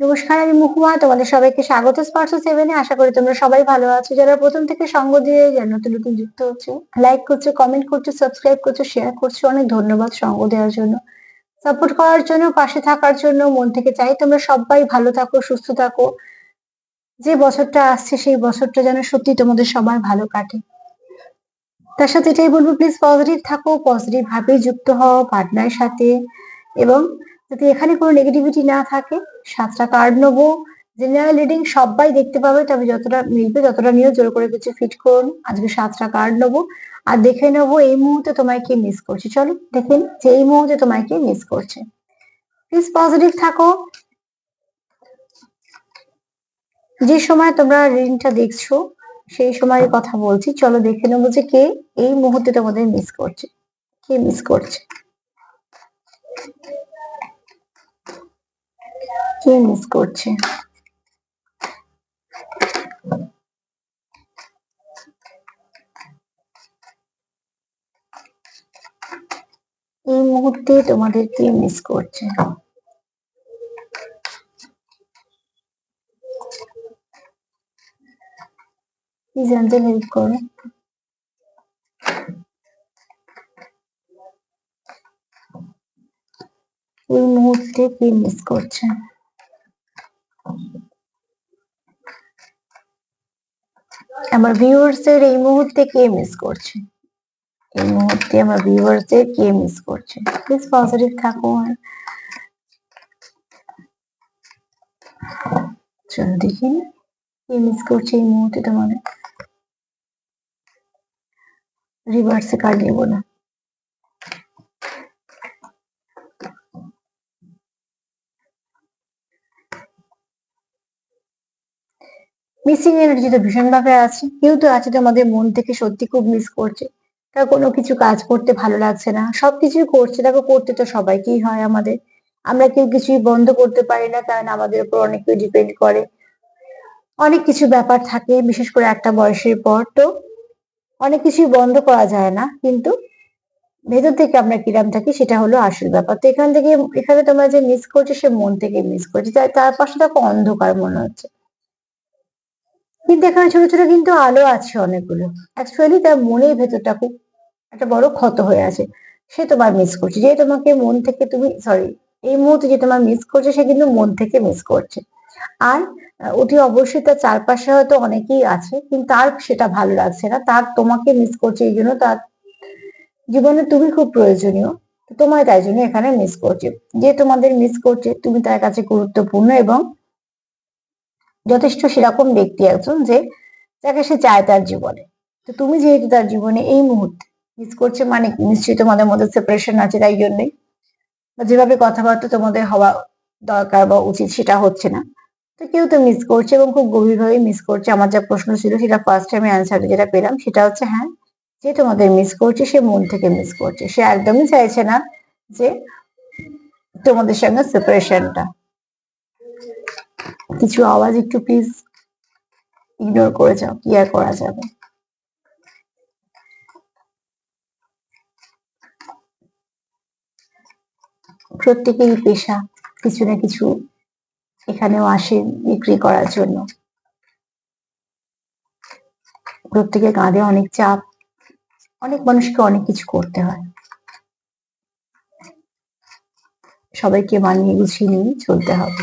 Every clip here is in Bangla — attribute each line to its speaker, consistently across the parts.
Speaker 1: নমস্কার, আমি মুহুমা তোমাদের সবাইকে স্বাগত। স্পার্শ সেভেনে আশা করি তোমরা সবাই ভালো আছো। যারা প্রথম থেকে সঙ্গ দিয়ে যারা নতুন নতুন যুক্ত হচ্ছে লাইক করছ কমেন্ট করছ সাবস্ক্রাইব করছ শেয়ার করছ, অনেক ধন্যবাদ সঙ্গ দেওয়ার জন্য। সাপোর্ট করার জন্য, পাশে থাকার জন্য, মন থেকে চাই তোমরা সবাই ভালো থাকো, সুস্থ থাকো। যে বছরটা আসছে, সেই বছরটা যেন সত্যি তোমাদের সবার ভালো কাটে। তার সাথে এটাই বলব প্লিজ পজিটিভ থাকো পজিটিভ ভাবেই যুক্ত হও পার্টনারের সাথে। এবং যদি এখানে কোনো নেগেটিভিটি না থাকে সাতটা কার্ড নেব। জেনারেল রিডিং সবাই দেখতে পাবে, তবে যতটা মিলবে ততটা নিয়েও জোর করে কিছু ফিট করুন। আজকে সাতটা কার্ড নেব। আর দেখে নেব এই মুহূর্তে তোমায় কে মিস করছে। চলো দেখেন যে এই মুহূর্তে তোমায় কে মিস করছে। প্লিজ পজিটিভ থাকো। যে সময় তোমরা রিডিংটা দেখছ, সেই সময়ের কথা বলছি। চলো দেখে নেব যে কে এই মুহূর্তে তোমাদের মিস করছে। কে মিস করছে? কে মিস করছে এই মুহূর্তে তোমাদের কে মিস করছে প্লিজ অ্যাঞ্জেল হেল্প করো এই মুহূর্তে কে মিস করছে আমার ভিউয়ার্সের এই মুহূর্তে কে মিস করছে? এই মুহূর্তে আমার ভিউয়ার্সের কে মিস করছে? প্লিজ পজিটিভ থাকো চলো দেখি। কে মিস করছে এই মুহূর্তে তোমাদের রিভার্সে কার্ড নেব না। মিসিং এনার্জি তো ভীষণ ভাবে আছে। কেউ তো আছে তোমাদের মন থেকে সত্যি খুব মিস করছে। তার কোনো কিছু কাজ করতে ভালো লাগছে না। সবকিছুই করছে। দেখো, করতে তো সবাইকেই হয় আমাদের। আমরা কেউ কিছুই বন্ধ করতে পারি না, কারণ আমাদের উপর অনেক কিছু ডিপেন্ড করে। অনেক কিছু ব্যাপার থাকে, বিশেষ করে একটা বয়সের পর। তো অনেক কিছুই বন্ধ করা যায় না, কিন্তু ভেতর থেকে আমরা কিরাম থাকি, সেটা হলো আসল ব্যাপার। তো এখান থেকে, এখানে তোমরা যে মিস করছ, সে মন থেকে মিস করছে। তার পাশে দেখো অন্ধকার মনে হচ্ছে। কিন্তু এখানে ছোট ছোট কিন্তু আলো আছে অনেকগুলো। অ্যাকচুয়ালি তার মনের ভেতরটা খুব একটা বড় ক্ষত হয়ে আছে। সে তোমার মিস করছে। যে তোমাকে মন থেকে তুমি সরি এই মুহূর্তে যে তোমার মিস করছে, সে কিন্তু মন থেকে মিস করছে। আর অতি অবশ্যই তার চারপাশে হয়তো অনেকেই আছে, কিন্তু তার সেটা ভালো লাগছে না। তার তোমাকে মিস করছে এই জন্য তার জীবনে তুমি খুব প্রয়োজনীয়। তোমায় তাই জন্য এখানে মিস করছে। যে তোমাদের মিস করছে, তুমি তার কাছে গুরুত্বপূর্ণ এবং যথেষ্ট সেরকম ব্যক্তি একজন যে যাকে সে চায় তার জীবনে। তো তুমি যেহেতু তার জীবনে এই মুহূর্তে মিস করছে মানে কি? নিশ্চয়ই তোমাদের মধ্যে সেপারেশন আছে তাই জন্যই। বা যেভাবে কথাবার্তা তোমাদের হওয়া দরকার বা উচিত সেটা হচ্ছে না। তো কেউ তো মিস করছে এবং খুব গভীরভাবে মিস করছে। আমার যা প্রশ্ন ছিল সেটা ফার্স্ট টাইমে অ্যান্সার যেটা পেলাম সেটা হচ্ছে হ্যাঁ যে তোমাদের মিস করছে সে মন থেকে মিস করছে। সে একদমই চাইছে না যে তোমাদের সঙ্গে সেপারেশনটা কিছু আওয়াজ একটু প্লিজ ইগনোর করে যাও কি আর করা যাবে। প্রত্যেকেরই পেশা কিছু না কিছু এখানেও আসে বিক্রি করার জন্য। প্রত্যেকের কাঁধে অনেক চাপ, অনেক মানুষকে অনেক কিছু করতে হয়। সবাইকে মানিয়ে গুছিয়ে নিয়ে চলতে হবে।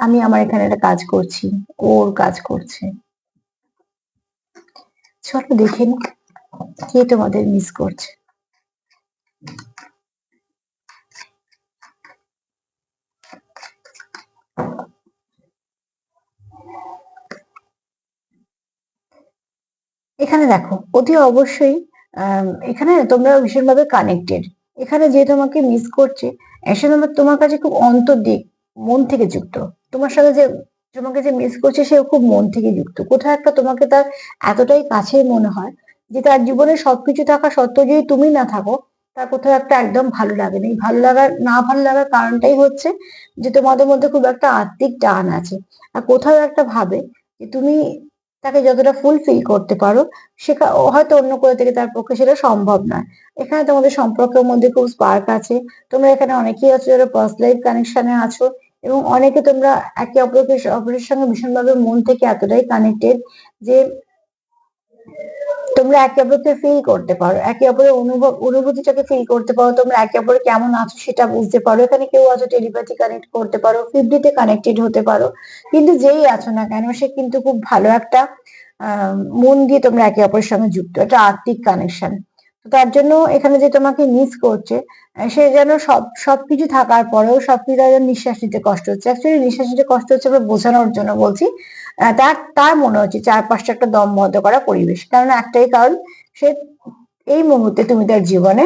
Speaker 1: আমি আমার এখানে একটা কাজ করছি, ওর কাজ করছে। চলো দেখে কে তোমাদের মিস করছে। এখানে দেখো, অতি অবশ্যই এখানে তোমরা ভীষণভাবে কানেক্টেড এখানে যে তোমাকে মিস করছে এসে তোমার কাছে খুব অন্তর্দিক, মন থেকে যুক্ত। তোমার সাথে যে, তোমাকে যে মিস করছে সে খুব মন থেকে যুক্ত। কোথাও একটা তোমাকে তার এতটাই কাছের মনে হয় যে তার জীবনে সবকিছু থাকা সত্ত্বেও যদি তুমি না থাকো, তার কোথাও একটা একদম ভালো লাগে না। এই ভালো লাগার, না ভালো লাগার কারণটাই হচ্ছে যে তোমাদের মধ্যে খুব একটা আত্মিক টান আছে। আর কোথাও একটা ভাবে যে তুমি তাকে যতটা ফুলফিল করতে পারো, সেটা হয়তো অন্য করে থেকে তার পক্ষে সেটা সম্ভব নয়। এখানে তোমাদের সম্পর্কের মধ্যে খুব স্পার্ক আছে। তোমরা এখানে অনেকেই আছো যারা পার্সোনাল কানেকশনে আছো। এবং অনেকে তোমরা একে অপরকে অপরের সঙ্গে ভীষণভাবে মন থেকে এতটাই কানেক্টেড যে তোমরা একে অপরকে ফিল করতে পারো। একে অপরের অনুভব, অনুভূতিটাকে ফিল করতে পারো। তোমরা একে অপরে কেমন আছো সেটা বুঝতে পারো। এখানে কেউ আছো টেলিপ্যাথি কানেক্ট করতে পারো ফিফটিতে কানেক্টেড হতে পারো। কিন্তু যেই আছো না কেন, সে কিন্তু খুব ভালো একটা মন দিয়ে তোমরা একে অপরের সঙ্গে যুক্ত। এটা আত্মিক কানেকশন তার জন্য এখানে যে তোমাকে মিস করছে সে যেন সব, সবকিছু থাকার পরেও সবকিছু যেন নিঃশ্বাস নিতে কষ্ট হচ্ছে। অ্যাকচুয়ালি নিঃশ্বাস নিতে কষ্ট হচ্ছে আমরা বোঝানোর জন্য বলছি তার তার মনে হচ্ছে চারপাশটা একটা দম বন্ধ করা পরিবেশ। কারণ একটাই কারণ, সে এই মুহূর্তে তুমি তার জীবনে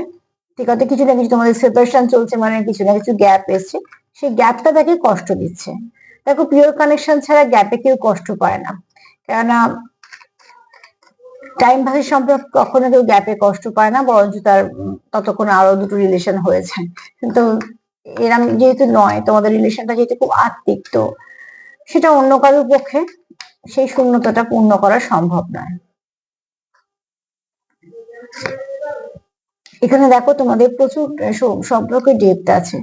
Speaker 1: ঠিক আছে, কিছু না কিছু তোমাদের সেপারেশন চলছে মানে কিছু না কিছু গ্যাপ এসছে, সেই গ্যাপটা তাকে কষ্ট দিচ্ছে। দেখো পিওর কানেকশন ছাড়া গ্যাপে কেউ কষ্ট পায় না। কেননা টাইম ভাষের সম্পর্ক কখনো কেউ গ্যাপে কষ্ট পায় না বরঞ্চ তার ততক্ষণ আরও দুটো রিলেশন হয়েছে কিন্তু এরম যেহেতু নয় তোমাদের রিলেশনটা যেহেতু খুব আত্মিক তো সেটা অন্য কারোর পক্ষে সেই শূন্যতাটা পূর্ণ করা সম্ভব নয়। এখানে দেখো তোমাদের প্রচুর সম্পর্কের ডেপথ আছে।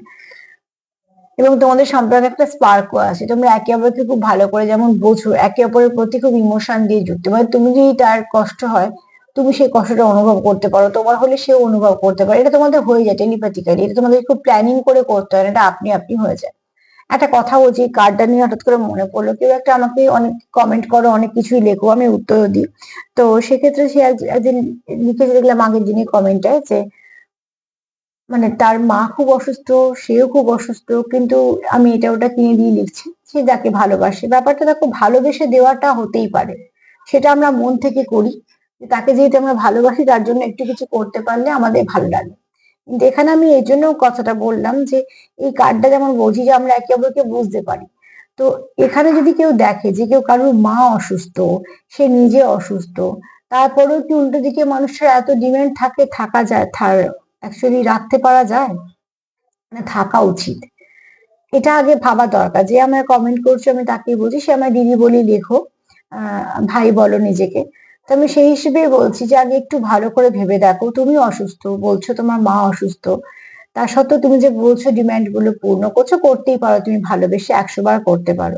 Speaker 1: এবং তোমাদের সম্পর্কে একটা স্পার্কও আছে। তোমরা একে অপরকে খুব ভালো করে যেমন বোঝো, একে অপরের প্রতি খুব ইমোশন দিয়ে যুক্ত। মানে তুমি যদি তার কষ্ট হয়, তুমি সেই কষ্টটা অনুভব করতে পারো। তোমার হলে সেও অনুভব করতে পারে। এটা তোমাদের হয়ে যায় টেলিপ্যাথিক্যালি এটা তোমাদের খুব প্ল্যানিং করে করতে হয়, এটা আপনি আপনি হয়ে যায়। একটা কথা বলছি কার্ডটা নিয়ে হঠাৎ করে মনে পড়ল। কেউ একটা আমাকে অনেক কমেন্ট করো, অনেক কিছুই লেখো, আমি উত্তরও দিই। তো সেক্ষেত্রে সে একদিন লিখে দেখলাম আগের দিনই কমেন্টে যে মানে তার মা খুব অসুস্থ, সেও খুব অসুস্থ, কিন্তু আমি এটা ওটা কিনে দিয়ে লিখছি। সে যাকে ভালোবাসে। ব্যাপারটা দেখো ভালোবেসে দেওয়াটা হতেই পারে। সেটা আমরা মন থেকে করি। তাকে যেহেতু আমরা ভালোবাসি, তার জন্য একটু কিছু করতে পারলে আমাদের ভালো লাগে। কিন্তু এখানে আমি এই জন্য কথাটা বললাম যে, এই কার্ডটা যেমন বুঝি যে, আমরা একে অপরকে বুঝতে পারি। তো এখানে যদি কেউ দেখে যে, কেউ কারোর মা অসুস্থ, সে নিজে অসুস্থ, তারপরেও কি উল্টো দিকে মানুষের এত ডিমান্ড থাকে, থাকা যায় অ্যাকচুয়ালি রাখতে পারা যায়? মানে থাকা উচিত। এটা আগে ভাবা দরকার। যে আমার কমেন্ট করছে, আমি তাকে বলছি। সে আমার দিদি বলি লেখো। ভাই বলো নিজেকে। তো আমি সেই হিসেবে বলছি যে আগে একটু ভালো করে ভেবে দেখো। তুমি অসুস্থ, বলছো তোমার মা অসুস্থ। তা সত্ত্বেও তুমি যে বলছো ডিমান্ডগুলো পূর্ণ করছ, করতেই পারো। তুমি ভালোবেসে একশো বার করতে পারো।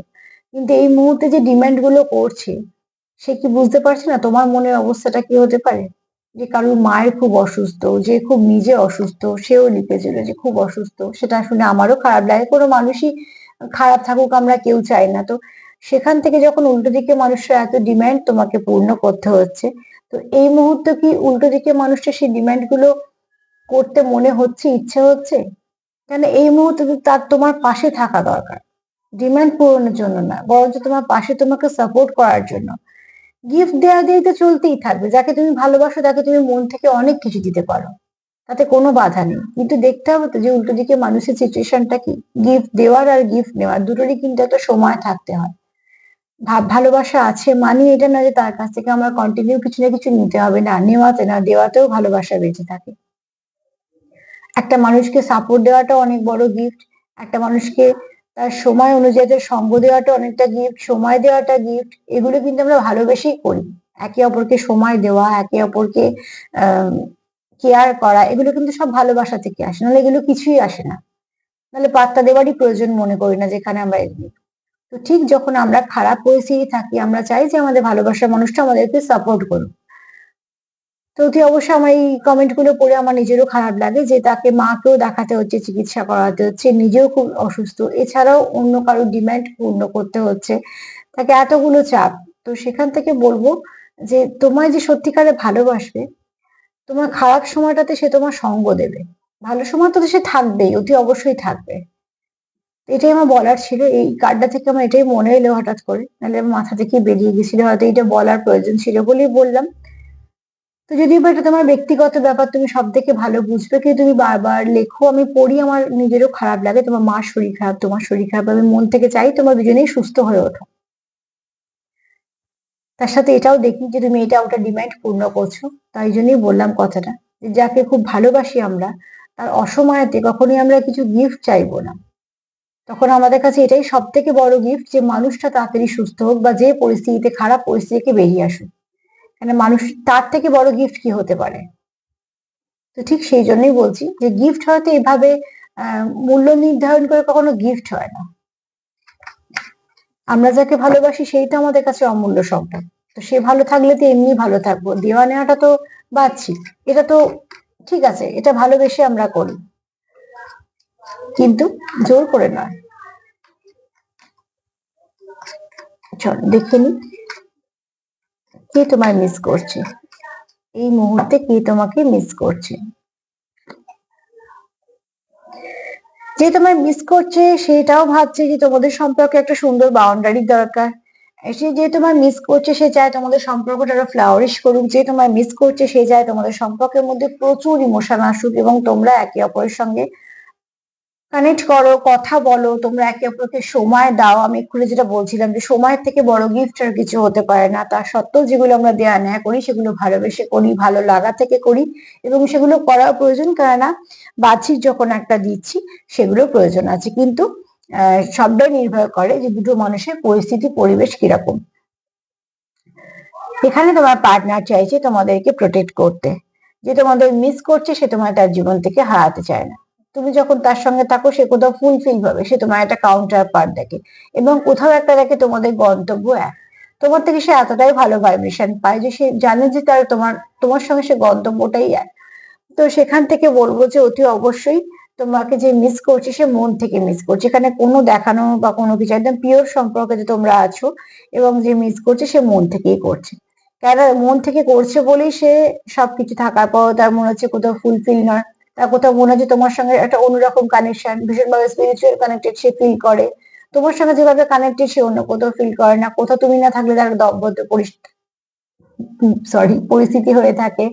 Speaker 1: কিন্তু এই মুহূর্তে যে ডিমান্ডগুলো করছে, সে কি বুঝতে পারছে না? তোমার মনের অবস্থাটা কি হতে পারে? যে কারোর মায়ের খুব অসুস্থ, যে খুব নিজে অসুস্থ, সেও লিখেছিল যে খুব অসুস্থ। সেটা শুনে আমারও খারাপ লাগে, কোনো মানুষই খারাপ থাকুক আমরা কেউ চাই না। তো সেখান থেকে যখন উল্টো দিকে মানুষের এত ডিমান্ড তোমাকে পূর্ণ করতে হচ্ছে, তো এই মুহূর্তে কি উল্টো দিকে মানুষের সেই ডিমান্ডগুলো করতে মনে হচ্ছে, ইচ্ছে হচ্ছে? কেন এই মুহূর্তে তার তোমার পাশে থাকা দরকার। ডিমান্ড পূরণের জন্য না, বরঞ্চ তোমার পাশে তোমাকে সাপোর্ট করার জন্য। গিফট দেওয়া দিয়ে তো চলতেই থাকবে। যাকে তুমি ভালোবাসো, তাকে তুমি মন থেকে অনেক কিছু দিতে পারো। তাতে কোনো বাধা নেই। কিন্তু দেখতে হবে তো যে উল্টো দিকে মানুষের সিচুয়েশনটা কি? গিফট দেওয়ার আর গিফট নেওয়ার দুটোরই কিন্তু একটা সময় থাকতে হয়। ভাব ভালোবাসা আছে মানি এটা না যে তার কাছ থেকে আমার কন্টিনিউ কিছু না কিছু নিতে হবে। না, নেওয়াতে না দেওয়াতেও ভালোবাসা বেঁচে থাকে। একটা মানুষকে সাপোর্ট দেওয়াটা অনেক বড় গিফট একটা মানুষকে তার সময় অনুযায়ী সঙ্গ দেওয়াটা অনেকটা গিফট সময় দেওয়াটা গিফট এগুলো কিন্তু আমরা ভালোবেসেই করি। একে অপরকে সময় দেওয়া, একে অপরকে কেয়ার করা, এগুলো কিন্তু সব ভালোবাসা থেকে আসে, নাহলে এগুলো কিছুই আসে না। নাহলে পাত্তা দেওয়ারই প্রয়োজন মনে করি না যেখানে আমরা এগুলো তো ঠিক যখন আমরা খারাপ পরিস্থিতি থাকি, আমরা চাই যে আমাদের ভালোবাসার মানুষটা আমাদেরকে সাপোর্ট করুক। তো অতি অবশ্যই আমার এই কমেন্টগুলো পড়ে আমার নিজেরও খারাপ লাগে যে তাকে মাকেও দেখাতে হচ্ছে, চিকিৎসা করাতে হচ্ছে, নিজেও খুব অসুস্থ। এছাড়াও অন্য কারোর ডিমান্ড পূর্ণ করতে হচ্ছে। তাকে এতগুলো চাপ। তো সেখান থেকে বলব যে তোমায় যে সত্যিকারে ভালোবাসবে, তোমার খারাপ সময়টাতে সে তোমার সঙ্গ দেবে। ভালো সময় তো সে থাকবেই, অতি অবশ্যই থাকবে। এটাই আমার বলার ছিল। এই কার্ডটা থেকে আমার এটাই মনে এলো হঠাৎ করে। নাহলে মাথা থেকে বেরিয়ে গেছিল। হয়তো এটা বলার প্রয়োজন ছিল বলেই বললাম। তো যদি বা এটা তোমার ব্যক্তিগত ব্যাপার, তুমি সব থেকে ভালো বুঝবে কিন্তু তুমি বারবার লেখো, আমি পড়ি, আমার নিজেরও খারাপ লাগে, তোমার মার শরীর খারাপ, তোমার শরীর খারাপ, আমি মন থেকে চাই তোমার দুজনেই সুস্থ হয়ে ওঠো। তার সাথে এটাও দেখি যে তুমি এটা ওটা ডিমান্ড পূর্ণ করছ, তাই জন্যই বললাম কথাটা যাকে খুব ভালোবাসি আমরা, তার অসময়েতে কখনোই আমরা কিছু গিফট চাইব না। তখন আমাদের কাছে এটাই সব থেকে বড় গিফট যে মানুষটা তাড়াতাড়ি সুস্থ হোক বা যে পরিস্থিতিতে খারাপ পরিস্থিতিকে বেরিয়ে আসুক। মানে মানুষ, তার থেকে বড় গিফট কি হতে পারে? তো ঠিক সেই জন্যই বলছি যে গিফট হয়তো এভাবে মূল্য নির্ধারণ করে কখনো গিফট হয় না। আমরা যাকে ভালোবাসি সেই তো আমাদের কাছে অমূল্য সম্পদ। তো সে ভালো থাকলে তো এমনি ভালো থাকব। দেওয়া নেওয়াটা তো বাচ্ছিক এটা তো ঠিক আছে, এটা ভালোবেসে আমরা করি। কিন্তু জোর করে নয়। চল, দেখে নি। কে তোমায় মিস করছে? এই মুহূর্তে কে তোমাকে মিস করছে? যে তোমায় মিস করছে, সেটাও ভাবছে যে তোমাদের সম্পর্কে একটা সুন্দর বাউন্ডারি দরকার। সে যে তোমায় মিস করছে, সে চায় তোমাদের সম্পর্কটা আরও ফ্লাওয়ারিশ করুক। যে তোমায় মিস করছে, সে চায় তোমাদের সম্পর্কের মধ্যে প্রচুর ইমোশন আসুক এবং তোমরা একে অপরের সঙ্গে কানেক্ট করো, কথা বলো, তোমরা একে অপরকে সময় দাও। আমি এক্ষুনি যেটা বলছিলাম যে, সময়ের থেকে বড় গিফট আর কিছু হতে পারে না। তা সত্ত্বেও যেগুলো আমরা দেয়া নেয়া করি, সেগুলো ভালোবেসে করি, ভালো লাগা থেকে করি এবং সেগুলো করা প্রয়োজন। কেননা বাহ্যিক যখন একটা দিচ্ছি, সেগুলো প্রয়োজন আছে। কিন্তু সবটাই নির্ভর করে যে দুটো মানুষের পরিস্থিতি, পরিবেশ কীরকম। এখানে তোমার পার্টনার চাইছে তোমাদেরকে প্রোটেক্ট করতে। যে তোমাদের মিস করছে, সে তোমার তার জীবন থেকে হারাতে চায় না। তুমি যখন তার সঙ্গে থাকো, সে কোথাও ফুলফিল হবে সে তোমার একটা কাউন্টার পার্ট দেখে। এবং কোথাও একটা দেখে তোমাদের গন্তব্য এক। তোমার থেকে সে এতটাই ভালো ভাইব্রেশন পায় যে সে জানে যে তার তোমার তোমার সঙ্গে সে গন্তব্যটাই এক। তো সেখান থেকে বলব যে অতি অবশ্যই তোমাকে যে মিস করছে, সে মন থেকে মিস করছে। এখানে কোনো দেখানো বা কোনো কিছু একদম পিওর সম্পর্কে যে তোমরা আছো এবং যে মিস করছে, সে মন থেকেই করছে। কেন মন থেকে করছে বলেই সে সবকিছু থাকার পর তার মনে হচ্ছে কোথাও ফুলফিল নয়। কোথাও মনে হয় তোমার সঙ্গে একটা অন্যরকম কানেকশন ভীষণভাবে স্পিরিচুয়াল কানেক্টেড সে ফিল করে। তোমার সঙ্গে যেভাবে কানেক্টেড সে অন্য কোথাও ফিল করে না। কোথাও তুমি না থাকলে তার দম্পত্য সরি পরিস্থিতি হয়ে থাকে।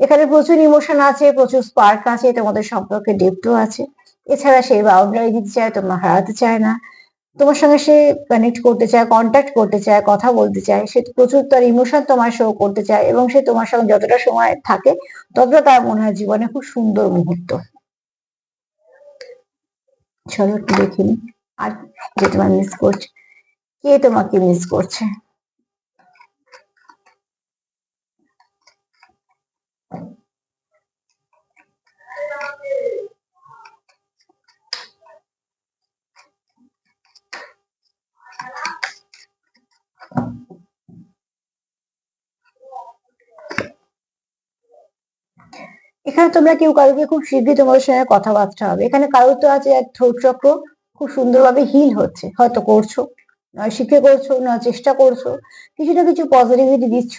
Speaker 1: এখানে প্রচুর ইমোশন আছে, প্রচুর স্পার্ক আছে, তোমাদের সম্পর্কে ডেপটও আছে। এছাড়া সেই বাউন্ডারি দিতে চায়, তোমরা হারাতে চায় না। তোমার সঙ্গে সে কানেক্ট করতে চায় কন্ট্যাক্ট করতে চায়, কথা বলতে চায়, সে প্রচুর তার ইমোশন তোমার শো করতে চায় এবং সে তোমার সঙ্গে যতটা সময় থাকে, ততটা তার মনে হয় জীবনে খুব সুন্দর মুহূর্ত। চলো একটু দেখিনি আর যে তোমার মিস করছে, কে তোমাকে মিস করছে? এখানে তোমরা কেউ কারোকে খুব শীঘ্রই তোমাদের সঙ্গে কথাবার্তা হবে। এখানে কারোর তো আছে থ্রোট চক্র খুব সুন্দরভাবে হিল হচ্ছে, হয়তো করছ নয় শিখে করছ নয় চেষ্টা করছ, কিছু না কিছু পজিটিভিটি দিচ্ছ।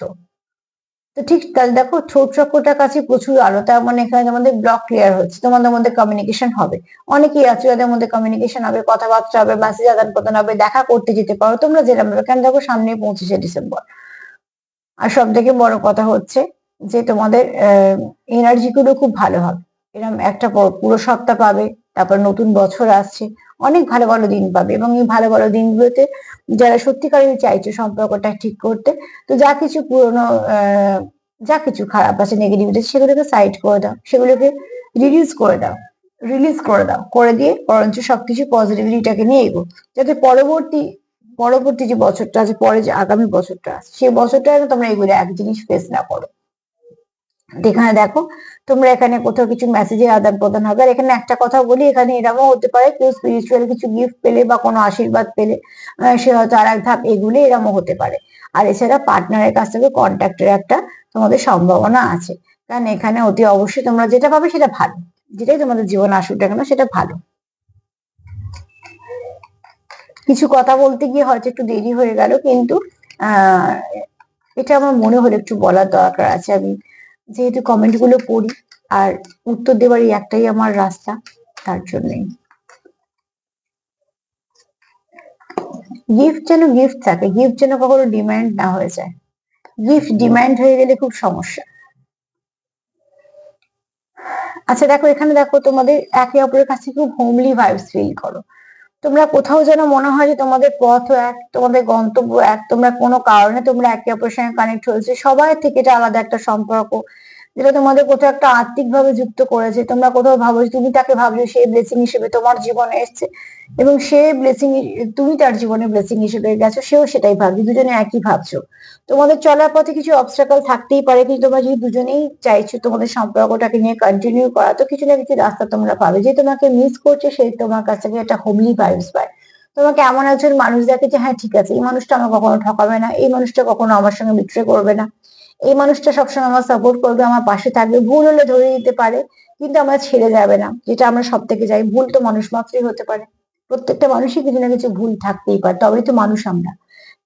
Speaker 1: তো ঠিক তাহলে দেখো থ্রোট চক্রটার কাছে প্রচুর আলো, তার মানে এখানে তোমাদের ব্লক ক্লিয়ার হচ্ছে, তোমাদের মধ্যে কমিউনিকেশন হবে। অনেকেই আছে যাদের মধ্যে কমিউনিকেশন হবে, কথাবার্তা হবে মেসেজ আদান প্রদান হবে, দেখা করতে যেতে পারো, তোমরা যেরকম কারণ দেখো সামনে পৌঁছেছে ডিসেম্বর আর সব থেকে বড় কথা হচ্ছে যে তোমাদের এনার্জি গুলো খুব ভালো হবে। এরকম একটা পুরো সপ্তাহ পাবে, তারপর নতুন বছর আসছে, অনেক ভালো ভালো দিন পাবে এবং এই ভালো ভালো দিনগুলোতে যারা সত্যিকারের চাইছে সম্পর্কটা ঠিক করতে, তো যা কিছু পুরনো যা কিছু খারাপ আছে নেগেটিভিটি সেগুলোকে সাইড করে দাও, সেগুলোকে রিলিজ করে দাও রিলিজ করে দাও, করে দিয়ে বরঞ্চ সবকিছু পজিটিভিটিটাকে নিয়ে এগো। যাতে পরবর্তী পরবর্তী যে বছরটা আছে, পরে যে আগামী বছরটা আছে সেই বছরটা তোমরা এগুলো এক জিনিস ফেস না করো। এখানে দেখো, তোমরা এখানে কোথাও কিছু মেসেজের আদান প্রদান হবে। আর এখানে একটা কথা বলি, এখানে এরকমও হতে পারে, কেউ স্পিরিচুয়াল কিছু গিফট পেলে বা কোনো আশীর্বাদ পেলে সে হয়তো আর এক ধাপ এগুলি এরকমও হতে পারে। আর এছাড়া পার্টনারের কাছ থেকে কন্ট্যাক্টের একটা তোমাদের সম্ভাবনা আছে। কারণ এখানে অতি অবশ্যই তোমরা যেটা পাবে সেটা ভালো। যেটাই তোমাদের জীবন আসুক না কেন, সেটা ভালো। কিছু কথা বলতে গিয়ে হয়তো একটু দেরি হয়ে গেল, কিন্তু, আহ, এটা আমার মনে হলো একটু বলার দরকার আছে। আমি যেহেতু কমেন্টগুলো পড়ি, আর উত্তর দেওয়ারই একটাই আমার রাস্তা, তার জন্যই। গিফট যেন গিফট থাকে গিফট যেন কখনো ডিমান্ড না হয়ে যায়। গিফট ডিমান্ড হয়ে গেলে খুব সমস্যা। আচ্ছা দেখো, এখানে দেখো তোমাদের একে অপরের কাছে খুব হোমলি ভাইবস ফিল করো। তোমরা কোথাও যেন মনে হয় যে তোমাদের পথ এক, তোমাদের গন্তব্য এক, তোমরা কোনো কারণে তোমরা একে অপরের সঙ্গে কানেক্ট হয়েছে। সবার থেকে এটা আলাদা একটা সম্পর্ক। যেটা তোমাদের কোথাও একটা আর্থিক ভাবে যুক্ত করেছে, তোমরা কোথাও ভাবো তুমি তাকে ভাবছ সে ব্লেসিং হিসেবে তোমার জীবনে এসছে এবং সে ব্লেসিং তুমি তার জীবনে ব্লেসিং হিসেবে গেছো, সেও সেটাই ভাবছে দুজনে একই ভাবছ। তোমাদের চলার পথে কিছু অবস্ট্রাকল থাকতেই পারে, কিন্তু তোমরা যদি দুজনেই চাইছো তোমাদের সম্পর্কটাকে নিয়ে কন্টিনিউ করা, তো কিছু না কিছু রাস্তা তোমরা পাবে। যে তোমাকে মিস করছে সেই তোমার কাছ থেকে একটা হোমলি ভাইবস পায়। তোমাকে এমন একজন মানুষ দেখে যে হ্যাঁ ঠিক আছে, এই মানুষটা আমার কখনো ঠকাবে না, এই মানুষটা কখনো আমার সঙ্গে বিক্রয় করবে না। এই মানুষটা সবসময় আমার সাপোর্ট করবে, আমার পাশে থাকবে। ভুল হলে ধরে দিতে পারে, কিন্তু আমরা ছেড়ে যাবে না। যেটা আমরা সব থেকে যাই ভুল তো মানুষ মাত্রই হতে পারে। প্রত্যেকটা মানুষই কিছু না কিছু ভুল থাকতেই পারে, তবেই তো মানুষ আমরা।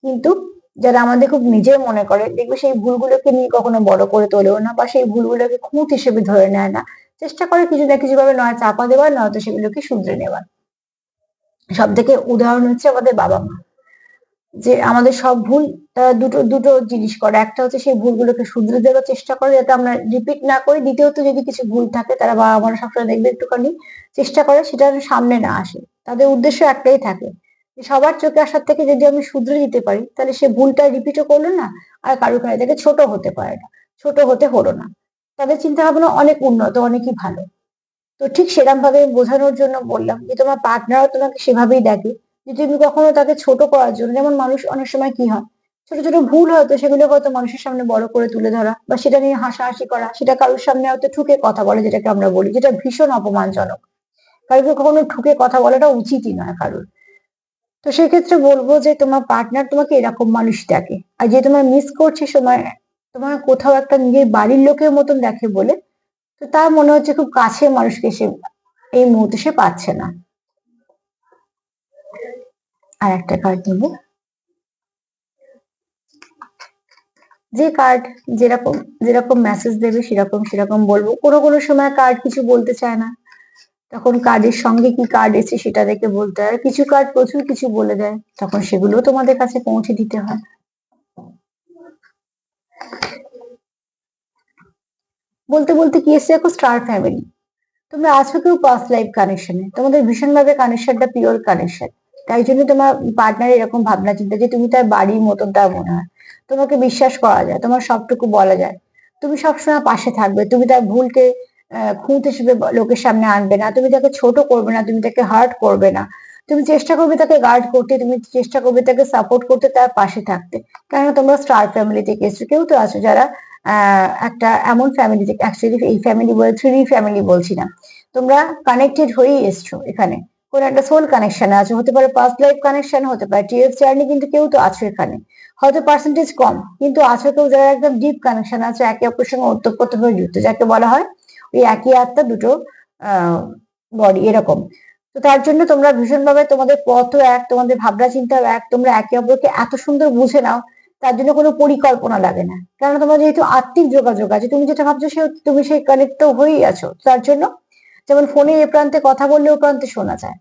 Speaker 1: কিন্তু যারা আমাদের খুব নিজের মনে করে, দেখবে সেই ভুলগুলোকে নিয়ে কখনো বড় করে তোলেও না, বা সেই ভুলগুলোকে খুঁত হিসেবে ধরে নেয় না। চেষ্টা করে কিছু না কিছু ভাবে নয় চাপা দেওয়ার, নয়তো সেগুলোকে শুধরে নেওয়ার। সব থেকে উদাহরণ হচ্ছে আমাদের বাবা মা। যে আমাদের সব ভুল দুটো দুটো জিনিস করে। একটা হচ্ছে সেই ভুলগুলোকে শুধরে দেওয়ার চেষ্টা করে, যাতে আমরা রিপিট না করি। দ্বিতীয়ত যদি কিছু ভুল থাকে, তারা বাবা মারা সবসময় দেখবে একটুখানি চেষ্টা করে, সেটা সামনে না আসে। তাদের উদ্দেশ্য একটাই থাকে যে সবার চোখে আসার থেকে যদি আমি শুধরে দিতে পারি, তাহলে সে ভুলটা রিপিটও করল না, আর কারোর কাছে থেকে ছোট হতে পারে না, ছোট হতে হলো না। তাদের চিন্তা ভাবনা অনেক উন্নত, অনেকই ভালো। তো ঠিক সেরকম ভাবে বোঝানোর জন্য বললাম যে তোমার পার্টনারও তোমাকে সেভাবেই দেখে। যে তুমি কখনো তাকে ছোট করার জন্য, যেমন মানুষ অনেক সময় কি হয়, ছোট ছোট ভুল হয়তো সেগুলো হয়তো মানুষের সামনে বড় করে তুলে ধরা বা সেটা নিয়ে হাসাহাসি করা, সেটা কারোর সামনে হয়তো ঠুকে কথা বলে যেটাকে আমরা বলি, যেটা ভীষণ অপমানজনক। কারোকে কখনো ঠুকে কথা বলাটা উচিতই নয় কারোর। তো সেক্ষেত্রে বলব যে তোমার পার্টনার তোমাকে এরকম মানুষ দেখে। আর যে তোমার মিস করছে সময়, তোমার কোথাও একটা নিজের বাড়ির লোকের মতন দেখে বলে, তো তার মনে হচ্ছে খুব কাছের মানুষকে সে এই মুহূর্তে সে পাচ্ছে না। আর একটা কার্ড নেব। যে কার্ড যেরকম যেরকম মেসেজ দেবে সেরকম সেরকম বলব। কোনো কোনো সময় কার্ড কিছু বলতে চায় না। তখন কার্ডের সঙ্গে কি কার্ড এসে সেটা দেখে বলতে হয়। কিছু কার্ড প্রচুর কিছু বলে দেয়, তখন সেগুলো তোমাদের কাছে পৌঁছে দিতে হয়। বলতে বলতে কি এসছে দেখো? স্টার ফ্যামিলি তোমরা আছো কেউ পাস্ট লাইফ কানেকশনে তোমাদের ভীষণভাবে কানেকশনটা পিওর কানেকশন তাই জন্য তোমার পার্টনার এরকম ভাবনা চিন্তা যে তুমি তার বাড়ির মতন তার মনে হয়। তোমাকে বিশ্বাস করা যায়, তোমার সবটুকু বলা যায়। তুমি সবসময় পাশে থাকবে, তুমি তার ভুলকে খুঁত হিসেবে লোকের সামনে আনবে না। তুমি তাকে ছোট করবে না, তুমি তাকে হার্ট করবে না। তুমি চেষ্টা করবে তাকে গার্ড করতে, তুমি চেষ্টা করবে তাকে সাপোর্ট করতে তার পাশে থাকতে। কেননা তোমরা স্টার ফ্যামিলি থেকে এসছো, কেউ তো আছো যারা একটা এমন ফ্যামিলি থেকে অ্যাকচুয়ালি এই ফ্যামিলি বলে থ্রি ফ্যামিলি বলছি না। তোমরা কানেক্টেড হয়েই এসছো এখানে। কোন একটা সোল কানেকশন আছে, হতে পারে পাস্ট লাইফ কানেকশন হতে পারে টিএফ জার্নি কিন্তু কেউ তো আছো এখানে। হয়তো পার্সেন্টেজ কম, কিন্তু আছো কেউ যারা একদম ডিপ কানেকশন আছে, একে অপরের সঙ্গে ওতপ্রোতভাবে যুক্ত, যাকে বলা হয় ওই একই আত্মা, দুটো বডি এরকম। তো তার জন্য তোমরা ভীষণভাবে তোমাদের পথও এক, তোমাদের ভাবনা চিন্তাও এক, তোমরা একে অপরকে এত সুন্দর বুঝে নাও, তার জন্য কোনো পরিকল্পনা লাগে না। কারণ তোমার যেহেতু আত্মিক যোগাযোগ আছে, তুমি যেটা ভাবছ সে তুমি সেই কানেক্ট হয়েই আছো। তার জন্য যেমন ফোনে এ প্রান্তে কথা বললে ও প্রান্তে শোনা যায়।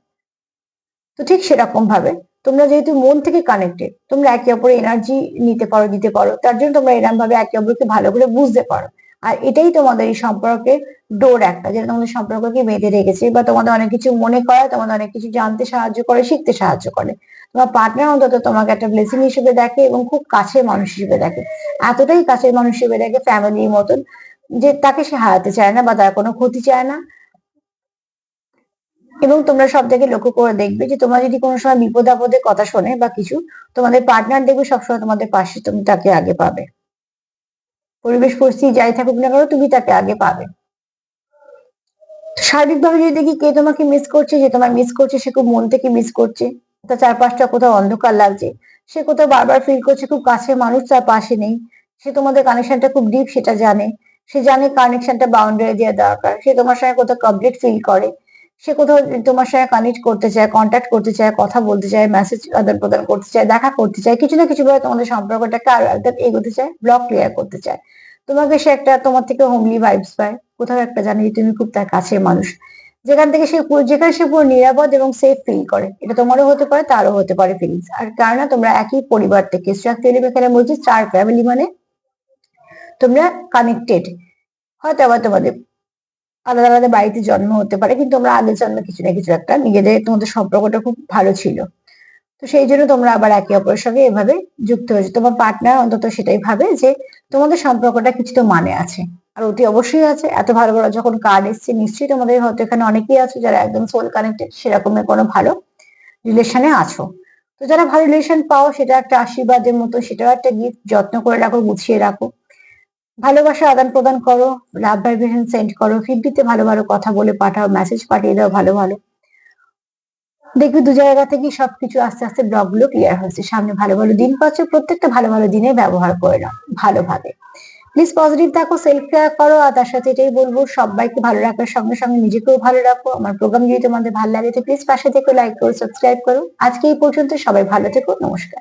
Speaker 1: তো ঠিক সেরকম ভাবে। তোমরা যেহেতু মন থেকে কানেক্টেড তোমরা একে অপরের এনার্জি নিতে পারো, দিতে পারো, তার জন্য তোমরা এরকম ভাবে একে অপরকে ভালো করে বুঝতে পারো। আর এটাই তোমাদের এই সম্পর্কের ডোর একটা, যেটা তোমাদের সম্পর্ককে বেঁধে রেখেছে বা তোমাদের অনেক কিছু মনে করায়, তোমাদের অনেক কিছু জানতে সাহায্য করে, শিখতে সাহায্য করে। তোমার পার্টনার অন্তত তোমাকে একটা ব্লেসিং হিসেবে দেখে এবং খুব কাছের মানুষ হিসেবে দেখে। এতটাই কাছের মানুষ হিসেবে দেখে ফ্যামিলির মতন যে তাকে সে হারাতে চায় না বা তার কোনো ক্ষতি চায় না। এবং তোমরা সব থেকে লক্ষ্য করে দেখবে যে তোমরা যদি কোনো সময় বিপদ আপদে কথা শোনে বা কিছু, তোমাদের পার্টনার দেখবে সবসময় তোমাদের পাশে তুমি তাকে আগে পাবে। পরিবেশ পরিস্থিতি যাই থাকুক না কেন তুমি তাকে আগে পাবে। সার্বিকভাবে যদি দেখি কে তোমাকে মিস করছে, যে তোমার মিস করছে, সে খুব মন থেকে মিস করছে, তার চারপাশটা কোথাও অন্ধকার লাগছে, সে কোথাও বারবার ফিল করছে খুব কাছে মানুষ তার পাশে নেই, সে তোমাদের কানেকশনটা খুব ডিপ সেটা জানে, সে জানে কানেকশনটা বাউন্ডারি দেওয়া দরকার, সে তোমার সঙ্গে কোথাও কমপ্লিট ফিল করে সে কোথাও তোমার সঙ্গে কানেক্ট করতে চায় কন্ট্যাক্ট করতে চায়, কথা বলতে চায় মেসেজ আদান প্রদান করতে চায়, দেখা করতে চায়, কিছু না কিছু ভাবে তোমাদের সম্পর্কটাকে আরও একদম এগোতে চায় ব্লক ক্লিয়ার করতে চায়। তোমাকে সে একটা তোমার থেকে হোমলি ভাইবস পায়। কোথাও একটা জানে যে তুমি খুব তার কাছের মানুষ। যেখান থেকে সে যেখানে সে পুরো নিরাপদ এবং সেফ ফিল করে। এটা তোমারও হতে পারে, তারও হতে পারে ফিলিংস আর কেননা তোমরা একই পরিবার থেকে এখানে বলছি চার ফ্যামিলি মানে তোমরা কানেক্টেড হয়তো আবার তোমাদের আলাদা আলাদা বাড়িতে জন্ম হতে পারে, কিন্তু তোমরা আগের জন্মে কিছু না কিছু একটা নিজেদের তোমাদের সম্পর্কটা খুব ভালো ছিল। তো সেই জন্য তোমরা আবার একে অপরের সঙ্গে এভাবে যুক্ত হয়েছে। তোমার পার্টনার অন্তত সেটাই ভাবে যে তোমাদের সম্পর্কটা কিছু তো মানে আছে। আর অতি অবশ্যই আছে। এত ভালো ভালো যখন কার্ড এসছে, নিশ্চয়ই তোমাদের হয়তো এখানে অনেকেই আছে যারা একদম সোল কানেক্টেড সেরকমের কোনো ভালো রিলেশনে আছো। তো যারা ভালো রিলেশন পাও, সেটা একটা আশীর্বাদের মতো, সেটাও একটা গিফট যত্ন করে রাখো, গুছিয়ে রাখো। ভালোবাসা আদান প্রদান করো লাভ ভাইব্রেশন সেন্ড করো ফিডবিতে ভালো ভালো কথা বলে পাঠাও মেসেজ পাঠিয়ে দাও ভালো ভালো। দেখবে দু জায়গা থেকে সবকিছু আস্তে আস্তে ব্লকগুলো ক্লিয়ার হচ্ছে সামনে ভালো ভালো দিন পাচ্ছ, প্রত্যেকটা ভালো ভালো দিনে ব্যবহার করে নাও, ভালোভাবে। প্লিজ পজিটিভ থাকো সেলফ কেয়ার করো, আর তার সাথে এটাই বলব, সবাইকে ভালো রাখার সঙ্গে সঙ্গে নিজেকেও ভালো রাখো। আমার প্রোগ্রাম যদি তোমাদের ভালো লাগে, তো প্লিজ পাশে থেকে লাইক করো সাবস্ক্রাইব করো। আজকে এই পর্যন্ত সবাই ভালো থেকো, নমস্কার।